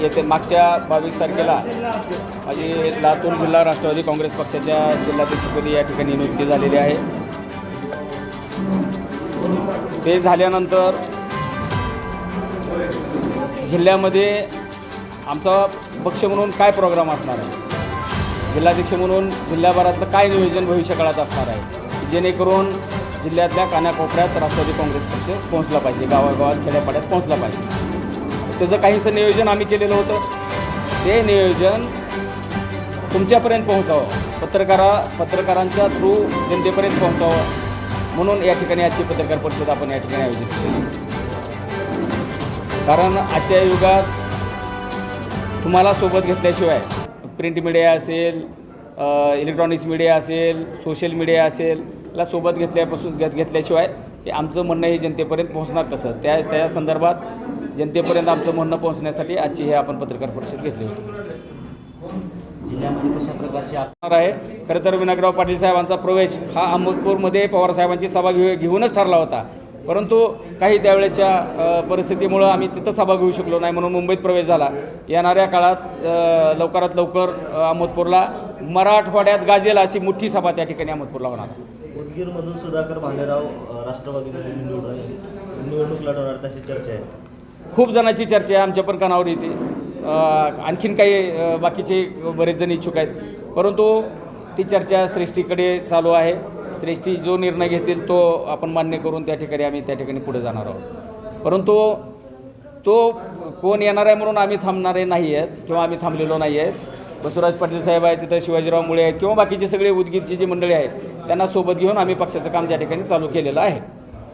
येते मागच्या बावीस तारखेला माझी लातूर जिल्हा राष्ट्रवादी काँग्रेस पक्षाच्या जिल्हाध्यक्षपदी या ठिकाणी नियुक्ती झालेली आहे. ते झाल्यानंतर जिल्ह्यामध्ये आमचा पक्ष म्हणून काय प्रोग्राम असणार आहे? जिल्हाध्यक्ष म्हणून जिल्ह्याभरातलं काय नियोजन भविष्यकाळात असणार आहे? जेणेकरून जिल्ह्यातल्या कानाकोपऱ्यात राष्ट्रवादी काँग्रेस पक्ष पोहोचला पाहिजे गावागावात खेड्यापाड्यात पोहोचला पाहिजे. त्याचं काहीसं नियोजन आम्ही केलेलं होतं. ते नियोजन तुमच्यापर्यंत पोहोचावं. पत्रकारा पत्रकारांच्या थ्रू जनतेपर्यंत पोहोचावं. म्हणून या ठिकाणी आजची पत्रकार परिषद आपण या ठिकाणी आयोजित केली. कारण आजच्या युगात तुम्हाला सोबत घेतल्याशिवाय प्रिंट मीडिया असेल इलेक्ट्रॉनिक्स मीडिया असेल सोशल मीडिया असेल ला सोबत घेतल्यापासून घेत घेतल्याशिवाय हे आमचं म्हणणं हे जनतेपर्यंत पोहोचणार कसं? त्या त्या संदर्भात जनतेपर्यंत आमचं म्हणणं पोहोचण्यासाठी आजची हे आपण पत्रकार परिषद घेतली होती. जिल्ह्यामध्ये कशा प्रकारचे आहे? खरं तर विनायकराव पाटील साहेबांचा प्रवेश हा अहमदपूरमध्ये पवारसाहेबांची सभा घेऊ घेऊनच ठरला होता. परंतु काही त्यावेळेच्या परिस्थितीमुळं आम्ही तिथं सभा घेऊ शकलो नाही म्हणून मुंबईत प्रवेश झाला. येणाऱ्या काळात लवकरात लवकर अहमदपूरला मराठवाड्यात गाजेल अशी मोठी सभा त्या ठिकाणी अहमदपूरला होणार उदगीरमधून सुधाकर भालेराव राष्ट्रवादीमध्ये निवडणूक लढवणार तशी चर्चा आहे. खूप जणांची चर्चा आहे आमच्या पण कानावर येते. आणखीन काही बाकीचे बरेच जण इच्छुक आहेत. परंतु ती चर्चा श्रेष्ठीकडे चालू आहे. श्रेष्ठी जो निर्णय घेतील तो आपण मान्य करून त्या ठिकाणी आम्ही त्या ठिकाणी पुढे जाणार आहोत. परंतु तो कोण येणार आहे म्हणून आम्ही थांबणारे नाही आहेत किंवा आम्ही थांबलेलो नाही आहेत. बसवराज पाटील साहेब आहेत तिथं शिवाजीराव मुळे आहेत किंवा बाकीचे सगळे उदगीरची जी मंडळी आहेत त्यांना सोबत घेऊन आम्ही पक्षाचं काम त्या ठिकाणी चालू केलेलं आहे.